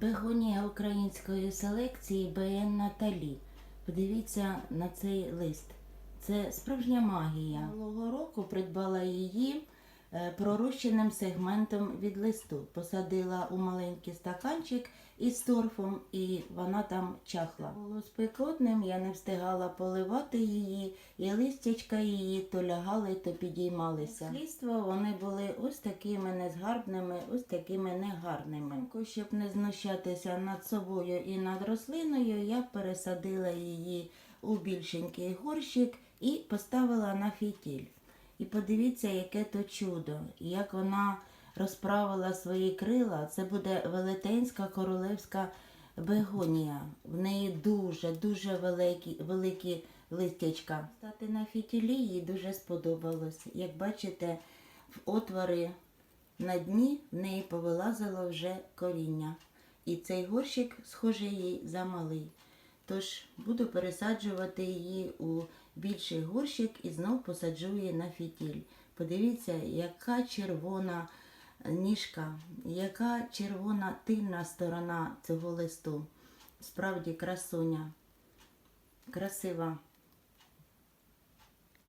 Бегонія української селекції БН Наталі. Подивіться на цей лист. Це справжня магія. Минулого року придбала її пророщеним сегментом від листу. Посадила у маленький стаканчик із торфом, і вона там чахла. Було спекотним, я не встигала поливати її, і листячка її то лягали, то підіймалися. Слідство вони були ось такими незгарбними, ось такими негарними. Щоб не знущатися над собою і над рослиною, я пересадила її у більшенький горщик і поставила на фітіль. І подивіться, яке то чудо, як вона розправила свої крила. Це буде велетенська королевська бегонія. В неї дуже, дуже великі, великі листячка. Стати на фітілі їй дуже сподобалось. Як бачите, в отвори на дні в неї повилазило вже коріння. І цей горщик, схоже, їй замалий. Тож буду пересаджувати її у більший горщик і знов посаджу її на фітіль. Подивіться, яка червона ніжка, яка червона тильна сторона цього листу. Справді красуня. Красива